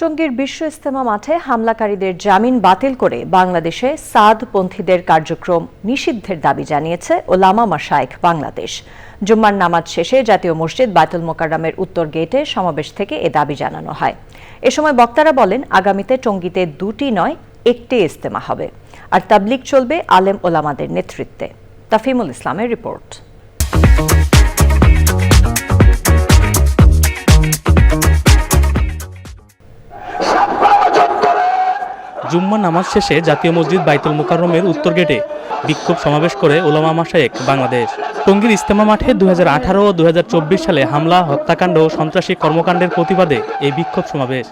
টঙ্গীর বিশ্ব ইস্তেমা মাঠে হামলাকারীদের জামিন বাতিল করে বাংলাদেশে সাদপন্থীদের কার্যক্রম নিষিদ্ধের দাবি জানিয়েছে ওলামা মাশায়েখ বাংলাদেশ। জুম্মার নামাজ শেষে জাতীয় মসজিদ বায়তুল মোকাররমের উত্তর গেটে সমাবেশ থেকে এ দাবি জানানো হয়। এ সময় বক্তারা বলেন, আগামীতে টঙ্গীতে দুটি নয়, একটি ইস্তেমা হবে। আর তাবলিগ চলবে আলেম ওলামাদের নেতৃত্বে। তাফিমুল ইসলামের রিপোর্ট। জুম্মা নামাজ শেষে জাতীয় মসজিদ বাইতুল মোকাররমের উত্তর গেটে বিক্ষোভ সমাবেশ করে ওলামা মাশায়েক বাংলাদেশ। টঙ্গীর ইস্তেমা মাঠে দু হাজার আঠারো ও দু হাজার চব্বিশ সালে হামলা, হত্যাকাণ্ড ও সন্ত্রাসী কর্মকাণ্ডের প্রতিবাদে এই বিক্ষোভ সমাবেশ।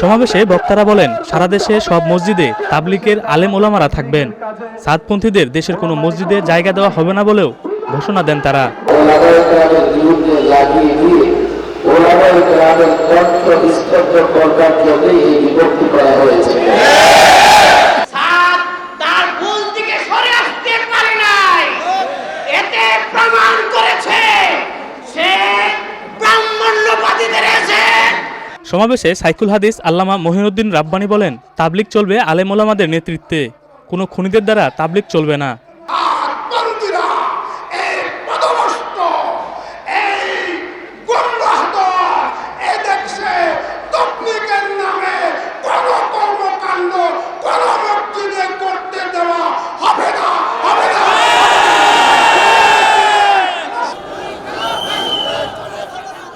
সমাবেশে বক্তারা বলেন, সারা দেশে সব মসজিদে তাবলিকের আলেম ওলামারা থাকবেন। সাদপন্থীদের দেশের কোনো মসজিদে জায়গা দেওয়া হবে না বলেও ঘোষণা দেন তারা। কণ্ঠ স্তব্ধ করবার জন্যই এই বিভক্তি করা হয়েছে। সমাবেশে সাইকুল হাদিস আল্লামা মহিনুদ্দিন রাব্বানি বলেন তাবলিক চলবে আলেম ওলামাদের নেতৃত্বে। কোনো খুনিদের দ্বারা তাবলিক চলবে না বন্দীরা এই পদমস্ত এই গুমরাহত এ দেশে তবলিগের নামে কোন কর্মকাণ্ড কোন মসজিদে করতে দেওয়া হবে না হবে না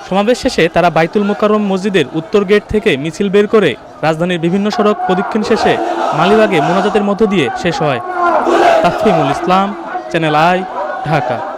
সমাবেশ শেষে তারা বাইতুল মোকারম মসজিদের উত্তর গেট থেকে মিছিল বের করে রাজধানীর বিভিন্ন সড়ক প্রদক্ষিণ শেষে মালিবাগে মোনাজাতের মধ্য দিয়ে শেষ হয়। Tafimul Islam, channel I, Dhaka.